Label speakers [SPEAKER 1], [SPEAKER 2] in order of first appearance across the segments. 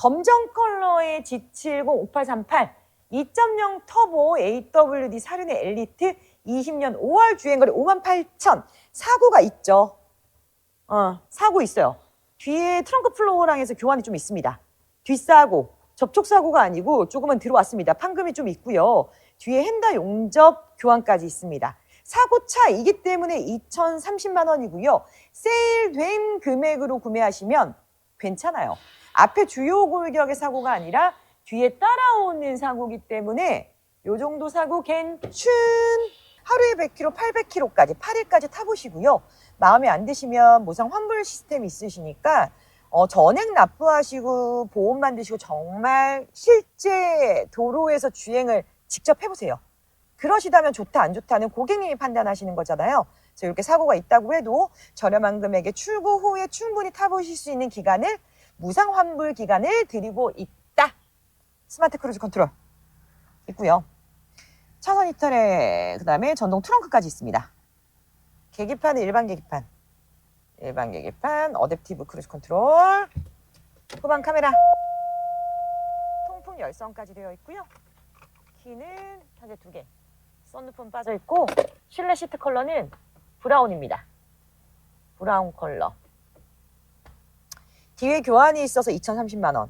[SPEAKER 1] 검정 컬러의 G70 5838 2.0 터보 AWD 사륜의 엘리트 20년 5월 주행거리 58,000 사고가 있죠. 어, 사고 있어요. 뒤에 트렁크 플로어랑 해서 교환이 좀 있습니다. 뒷사고, 접촉사고가 아니고 조금은 들어왔습니다. 판금이 좀 있고요. 뒤에 핸다 용접 교환까지 있습니다. 사고차이기 때문에 2,030만 원이고요. 세일된 금액으로 구매하시면 괜찮아요. 앞에 주요 골격의 사고가 아니라 뒤에 따라오는 사고기 때문에 요 정도 사고 괜춘 하루에 100km, 800km까지 8일까지 타보시고요. 마음에 안 드시면 무상 환불 시스템 있으시니까 어, 전액 납부하시고 보험 만드시고 정말 실제 도로에서 주행을 직접 해보세요. 그러시다면 좋다 안 좋다는 고객님이 판단하시는 거잖아요. 그래서 이렇게 사고가 있다고 해도 저렴한 금액에 출고 후에 충분히 타보실 수 있는 기간을 무상 환불 기간을 드리고 있다. 스마트 크루즈 컨트롤 있고요. 차선 이탈에 그다음에 전동 트렁크까지 있습니다. 계기판은 일반 계기판. 일반 계기판, 어댑티브 크루즈 컨트롤, 후방 카메라, 통풍 열선까지 되어 있고요. 키는 현재 두 개. 썬루프는 빠져 있고 실내 시트 컬러는 브라운입니다. 브라운 컬러. 뒤에 교환이 있어서 2,030만 원.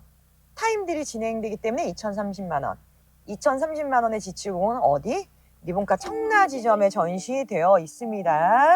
[SPEAKER 1] 타임들이 진행되기 때문에 2,030만 원. 2,030만 원의 지출공은 어디? 리본가 청라 지점에 전시되어 있습니다.